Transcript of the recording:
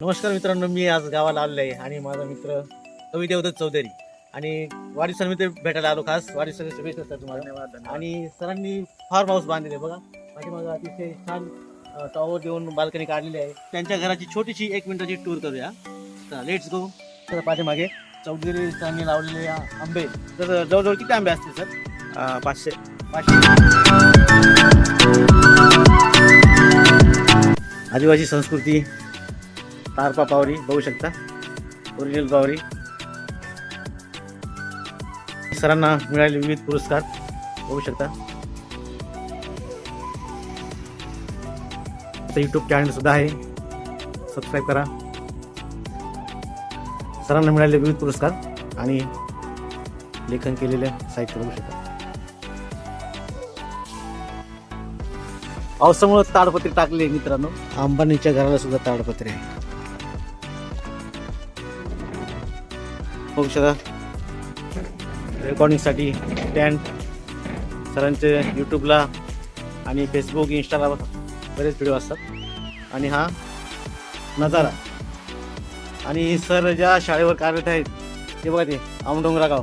नमस्कार मित्रांनो मी आज गावाला आलेलो आहे आणि माझा मित्र कवी देवदत्त चौधरी. आणि वाढदिवसानिमित्त भेटायला आलो खास. वाढदिवसाच्या शुभेच्छा असतात तुम्हाला. धन्यवाद आणि सरांनी फार्म हाऊस बांधलेले बघा. पाठीमागं अतिशय छान टॉवर देऊन बाल्कनी काढलेली आहे. त्यांच्या घराची छोटीशी एक मिनिटाची टूर करूया. तर लेट्स गो तर पाठीमागे. चौधरी सरांनी लावलेले आंबे. तर जवळजवळ किती आंबे असतील सर? पाचशे. पाचशे. आदिवासी संस्कृती तारपा पावरी बघू शकता. ओरिजिनल पावरी. सरांना मिळाले विविध पुरस्कार. बघू शकता. यूट्यूब चॅनल सुद्धा आहे. सबस्क्राईब करा. सरांना मिळाले विविध पुरस्कार आणि लेखन केलेले साहित्य बघू शकता. पावसामुळे ताडपत्री टाकले मित्रांनो. अंबानीच्या घराला सुद्धा ताडपत्री आहे. बघू शकता. रेकॉर्डिंगसाठी स्टँड सरांचे यूट्यूबला आणि फेसबुक इंस्टाला बरेच व्हिडिओ असतात. आणि हा नजारा. आणि सर ज्या शाळेवर कार्यरत आहेत ते बघा ते आमडोंगरा गाव